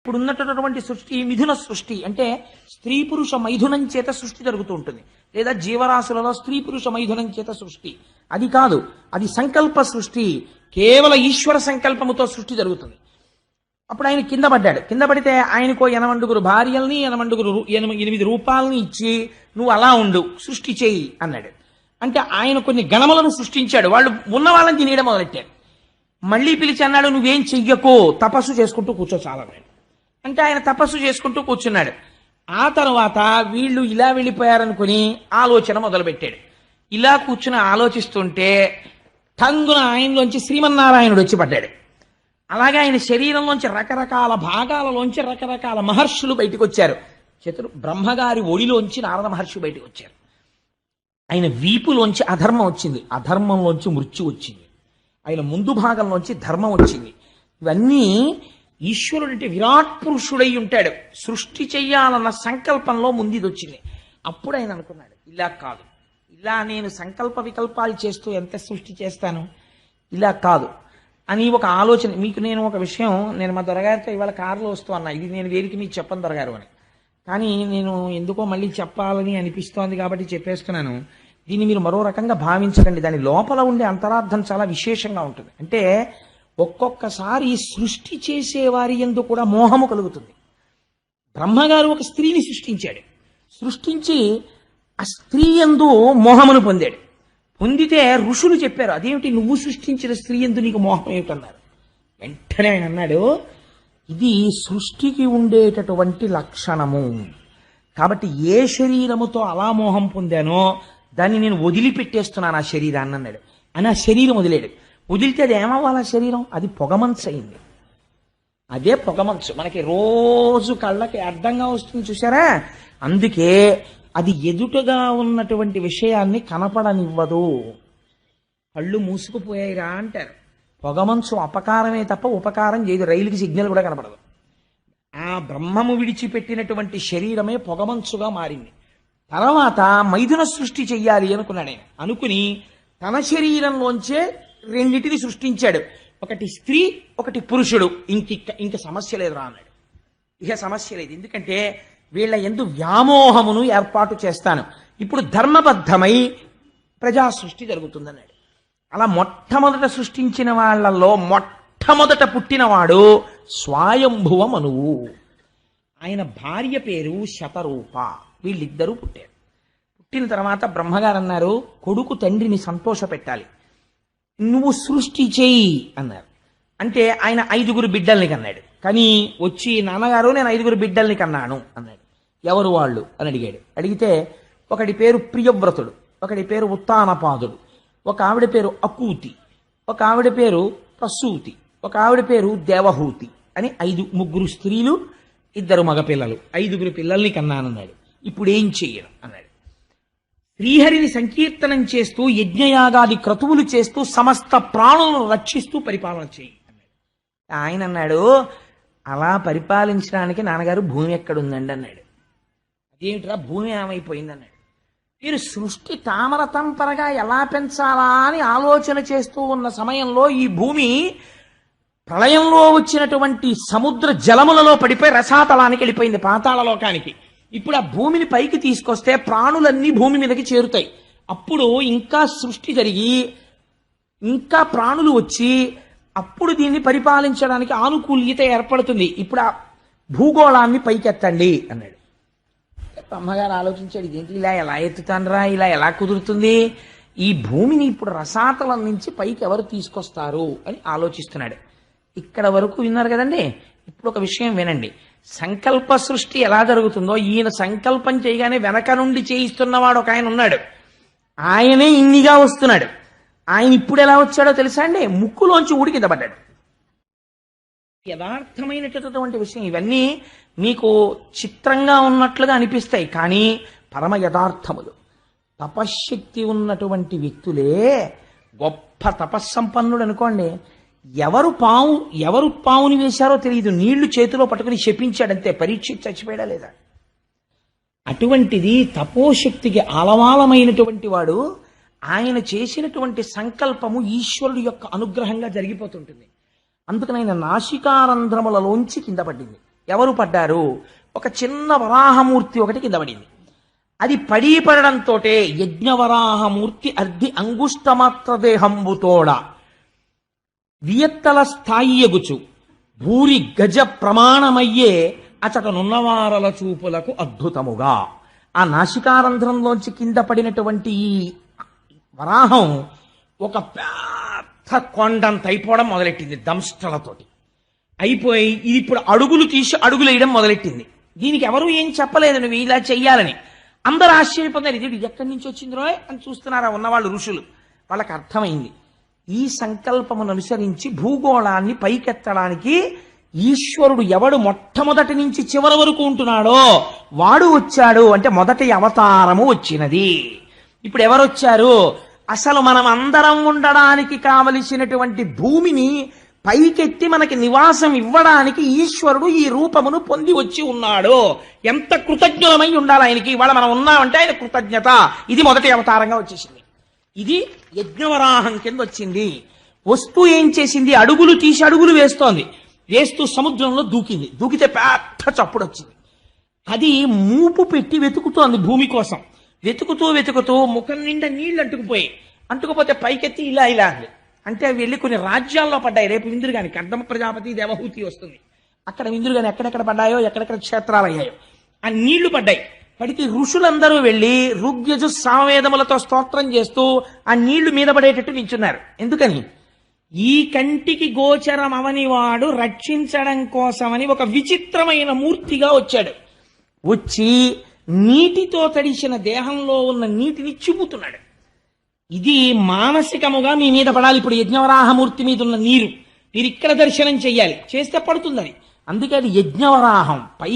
ఇప్పుడు ఉన్నటువంటి సృష్టి మిథున సృష్టి అంటే స్త్రీ పురుష మైథునం చేత సృష్టి జరుగుతూ ఉంటుంది. లేదా జీవరాశులలో స్త్రీ పురుష మైథునం చేత సృష్టి. అది కాదు అది సంకల్ప సృష్టి. కేవల ఈశ్వర సంకల్పముతో సృష్టి జరుగుతుంది. అప్పుడు ఆయన కింద పడ్డాడు. కింద పడితే ఆయనకో ఎనమండుగురు భార్యల్ని ఎనమండుగురు ఎనిమిది రూపాలని ఇచ్చి నువ్వు అలా ఉండు సృష్టి చేయి అన్నాడు. అంటే ఆయన కొన్ని గణములను సృష్టించాడు. వాళ్ళు ఉన్న వాళ్ళని తినేయడం మొదలెట్టారు. మళ్ళీ పిలిచి అన్నాడు నువ్వేం చెయ్యకో తపస్సు చేసుకుంటూ కూర్చో చాలన్నాడు. అంటే ఆయన తపస్సు చేసుకుంటూ కూర్చున్నాడు. ఆ తర్వాత వీళ్ళు ఇలా వెళ్ళిపోయారనుకుని ఆలోచన మొదలుపెట్టాడు. ఇలా కూర్చుని ఆలోచిస్తుంటే టంగున ఆయనలోంచి శ్రీమన్నారాయణుడు వచ్చి పడ్డాడు. అలాగే ఆయన శరీరంలోంచి రకరకాల భాగాలలోంచి రకరకాల మహర్షులు బయటకు వచ్చారు. చతుర్ బ్రహ్మగారి ఒడిలోంచి నారద మహర్షి బయటకు వచ్చారు. ఆయన వీపులోంచి అధర్మం వచ్చింది. అధర్మంలోంచి మృత్యు వచ్చింది. ఆయన ముందు భాగంలోంచి ధర్మం వచ్చింది. ఇవన్నీ ఈశ్వరుడు అంటే విరాట్ పురుషుడై ఉంటాడు. సృష్టి చెయ్యాలన్న సంకల్పంలో ముందు ఇది వచ్చింది అప్పుడు ఆయన అనుకున్నాడు ఇలా కాదు. ఇలా నేను సంకల్ప వికల్పాలు చేస్తూ ఎంత సృష్టి చేస్తాను? ఇలా కాదు. అని ఒక ఆలోచన మీకు నేను ఒక విషయం నేను మా దొరగారితో ఇవాళ కారులో వస్తూ అన్నా ఇది నేను వేరికి మీకు చెప్పను దొరగారు అని. కానీ నేను ఎందుకో మళ్ళీ చెప్పాలని అనిపిస్తోంది కాబట్టి చెప్పేస్తున్నాను. దీన్ని మీరు మరో రకంగా భావించకండి. దాని లోపల ఉండే అంతరార్థం చాలా విశేషంగా ఉంటుంది. అంటే ఒక్కొక్కసారి సృష్టి చేసేవారి ఎందు కూడా మోహము కలుగుతుంది. బ్రహ్మగారు ఒక స్త్రీని సృష్టించాడు. సృష్టించి ఆ స్త్రీ ఎందు మోహమును పొందాడు. పొందితే ఋషులు చెప్పారు అదేమిటి నువ్వు సృష్టించిన స్త్రీ ఎందు నీకు మోహం ఏమిటన్నారు? వెంటనే ఆయన అన్నాడు ఇది సృష్టికి ఉండేటటువంటి లక్షణము. కాబట్టి ఏ శరీరముతో అలా మోహం పొందానో దాన్ని నేను వదిలిపెట్టేస్తున్నాను ఆ శరీరాన్ని అన్నాడు. అని ఆ శరీరం వదిలేడు. వదిలితే అది ఏమవ్వాలి శరీరం? అది పొగమంచు అయింది. అదే పొగమంచు మనకి రోజు కళ్ళకి అడ్డంగా వస్తుంది చూసారా అందుకే అది ఎదుటగా ఉన్నటువంటి విషయాన్ని కనపడనివ్వదు. కళ్ళు మూసుకుపోయాయిరా అంటారు. పొగమంచు అపకారమే తప్ప ఉపకారం చేయదు. రైలుకి సిగ్నల్ కూడా కనపడదు. ఆ బ్రహ్మము విడిచిపెట్టినటువంటి శరీరమే పొగమంచుగా మారింది. తర్వాత మైథున సృష్టి చెయ్యాలి అనుకున్నాడు అనుకుని తన శరీరంలోంచే రెండింటిని సృష్టించాడు. ఒకటి స్త్రీ ఒకటి పురుషుడు. ఇంక ఇంక సమస్య లేదురా అన్నాడు. ఇక సమస్య లేదు. ఎందుకంటే వీళ్ళ ఎందు వ్యామోహమును ఏర్పాటు చేస్తాను. ఇప్పుడు ధర్మబద్ధమై ప్రజా సృష్టి జరుగుతుందన్నాడు. అలా మొట్టమొదట సృష్టించిన వాళ్ళల్లో మొట్టమొదట పుట్టినవాడు స్వాయంభువ మనువు ఆయన భార్య పేరు శతరూప. వీళ్ళిద్దరూ పుట్టారు. పుట్టిన తర్వాత బ్రహ్మగారు అన్నారు కొడుకు తండ్రిని సంతోష పెట్టాలి నువ్వు సృష్టి చేయి అన్నారు. అంటే ఆయన ఐదుగురు బిడ్డల్ని కన్నాడు. కానీ వచ్చి నాన్నగారు నేను ఐదుగురు బిడ్డల్ని కన్నాను అన్నాడు. ఎవరు వాళ్ళు? అని అడిగాడు. అడిగితే ఒకడి పేరు ప్రియవ్రతుడు ఒకడి పేరు ఉత్తానపాదుడు ఒక ఆవిడ పేరు అకూతి ఒక ఆవిడ పేరు ప్రసూతి ఒక ఆవిడ పేరు దేవహూతి అని ఐదు ముగ్గురు స్త్రీలు ఇద్దరు మగపిల్లలు ఐదుగురు పిల్లల్ని కన్నానన్నాడు. ఇప్పుడు ఏం చెయ్యను అన్నాడు. శ్రీహరిని సంకీర్తనం చేస్తూ యజ్ఞయాగాది క్రతువులు చేస్తూ సమస్త ప్రాణులను రక్షిస్తూ పరిపాలన చేయి. ఆయన అన్నాడు అలా పరిపాలించడానికి నాన్నగారు భూమి ఎక్కడుందండి అన్నాడు. అదేమిట్రా భూమి ఏమైపోయింది అన్నాడు మీరు సృష్టి తామర తంపరగా ఎలా పెంచాలా అని ఆలోచన చేస్తూ ఉన్న సమయంలో ఈ భూమి ప్రళయంలో వచ్చినటువంటి సముద్ర జలములలో పడిపోయి రసాతలానికి వెళ్ళిపోయింది పాతాళ లోకానికి ఇప్పుడు ఆ భూమిని పైకి తీసుకొస్తే ప్రాణులన్నీ భూమి మీదకి చేరుతాయి. అప్పుడు ఇంకా సృష్టి జరిగి ఇంకా ప్రాణులు వచ్చి అప్పుడు దీన్ని పరిపాలించడానికి ఆనుకూల్యత ఏర్పడుతుంది. ఇప్పుడు ఆ భూగోళాన్ని పైకెత్తండి అన్నాడు. అమ్మగారు ఆలోచించాడు ఏంటి ఇలా ఎలా ఎత్తుతానరా? ఇలా ఎలా కుదురుతుంది? ఈ భూమిని ఇప్పుడు రసాతలం నుంచి పైకి ఎవరు తీసుకొస్తారు? అని ఆలోచిస్తున్నాడు. ఇక్కడ వరకు విన్నారు కదండి? ఇప్పుడు ఒక విషయం వినండి. సంకల్ప సృష్టి ఎలా జరుగుతుందో ఈయన సంకల్పం చేయగానే వెనక నుండి చేయిస్తున్నవాడు ఒక ఆయన ఉన్నాడు. ఆయనే ఇన్నిగా వస్తున్నాడు. ఆయన ఇప్పుడు ఎలా వచ్చాడో తెలుసా అండి? ముక్కులోంచి ఊడి కింద పడ్డాడు. యథార్థమైనటువంటి విషయం ఇవన్నీ మీకు చిత్రంగా ఉన్నట్లుగా అనిపిస్తాయి కానీ పరమ యథార్థములు. తపశ్శక్తి ఉన్నటువంటి వ్యక్తులే గొప్ప తపస్సంపన్నుడు అనుకోండి ఎవరు పావు ఎవరు పావుని వేశారో తెలియదు. నీళ్ళు చేతిలో పట్టుకుని శపించాడంతే. పరీక్ష చచ్చిపోయాడా లేదా? అటువంటిది తపోశక్తికి అలవాలమైనటువంటి వాడు ఆయన చేసినటువంటి సంకల్పము ఈశ్వరుడు యొక్క అనుగ్రహంగా జరిగిపోతుంటుంది. అందుకనైనా నాసికారంధ్రములలోంచి కింద పడింది. ఎవరు పడ్డారు? ఒక చిన్న వరాహమూర్తి ఒకటి కింద పడింది. అది పడి పడడంతో యజ్ఞవరాహమూర్తి అర్ధి అంగుష్టమాత్ర దేహంబుతోడా వియత్తల స్థాయి ఎగుచు. భూరి గజ ప్రమాణమయ్యే అచటనున్నవారల చూపులకు అద్భుతముగా. ఆ నాసికారంధ్రంలోంచి కింద పడినటువంటి ఈ వరాహం ఒక పెద్ద కొండంత అయిపోవడం మొదలెట్టింది దంష్టలతోటి అయిపోయి ఇది ఇప్పుడు అడుగులు తీసి అడుగులు వేయడం మొదలెట్టింది. దీనికి ఎవరు ఏం చెప్పలేదు నువ్వు ఇలా చెయ్యాలని. అందరూ ఆశ్చర్యపోతారు ఇది ఎక్కడి నుంచి వచ్చిందిరో? అని చూస్తున్నారా ఉన్నవాళ్ళు ఋషులు. వాళ్ళకి అర్థమైంది. ఈ సంకల్పమును అనుసరించి భూగోళాన్ని పైకెత్తడానికి ఈశ్వరుడు ఎవడు మొట్టమొదటి నుంచి చివరి వరకు ఉంటున్నాడో వాడు వచ్చాడు అంటే మొదటి అవతారము వచ్చినది. ఇప్పుడు ఎవరు వచ్చారు అసలు మనం అందరం ఉండడానికి కావలసినటువంటి భూమిని పైకెత్తి మనకి నివాసం ఇవ్వడానికి ఈశ్వరుడు ఈ రూపమును పొంది వచ్చి ఉన్నాడు. ఎంత కృతజ్ఞులమై ఉండాలి ఆయనకి? ఇవాళ మనం ఉన్నామంటే ఆయన కృతజ్ఞత. ఇది మొదటి అవతారంగా వచ్చేసింది. ఇది యజ్ఞవరాహం కింద వచ్చింది వస్తువు ఏం చేసింది? అడుగులు తీసి అడుగులు వేస్తోంది. వేస్తూ సముద్రంలో దూకింది. దూకితే పెద్ద చప్పుడు వచ్చింది అది మూపు పెట్టి వెతుకుతోంది భూమి కోసం. వెతుకుతూ వెతుకుతూ ముఖం నిండా నీళ్ళు అంటుకుపోయి అంటుకుపోతే పైకెత్తి ఇలా ఇలా అంది. అంటే అవి వెళ్ళి కొన్ని రాజ్యాల్లో పడ్డాయి. రేపు విందురుగాని కర్దమ ప్రజాపతి దేవహూతి వస్తుంది. అక్కడ విందురుగాని ఎక్కడెక్కడ పడ్డాయో ఎక్కడెక్కడ క్షేత్రాలు అయ్యాయో ఆ నీళ్ళు పడ్డాయి. పడితే ఋషులందరూ వెళ్ళి ఋగ్యజు సామవేదములతో స్తోత్రం చేస్తూ ఆ నీళ్ళు మీద పడేటట్టు నించున్నారు. ఎందుకని? ఈ కంటికి గోచరం అవని వాడు రక్షించడం కోసమని ఒక విచిత్రమైన మూర్తిగా వచ్చాడు. వచ్చి నీటితో తడిసిన దేహంలో ఉన్న నీటిని చిమ్ముతున్నాడు. ఇది మానసికముగా మీ మీద పడాలి. ఇప్పుడు యజ్ఞవరాహమూర్తి మీద ఉన్న నీరు. మీరు ఇక్కడ దర్శనం చెయ్యాలి. చేస్తే పడుతుంది అది అందుకే అది యజ్ఞవరాహం. పై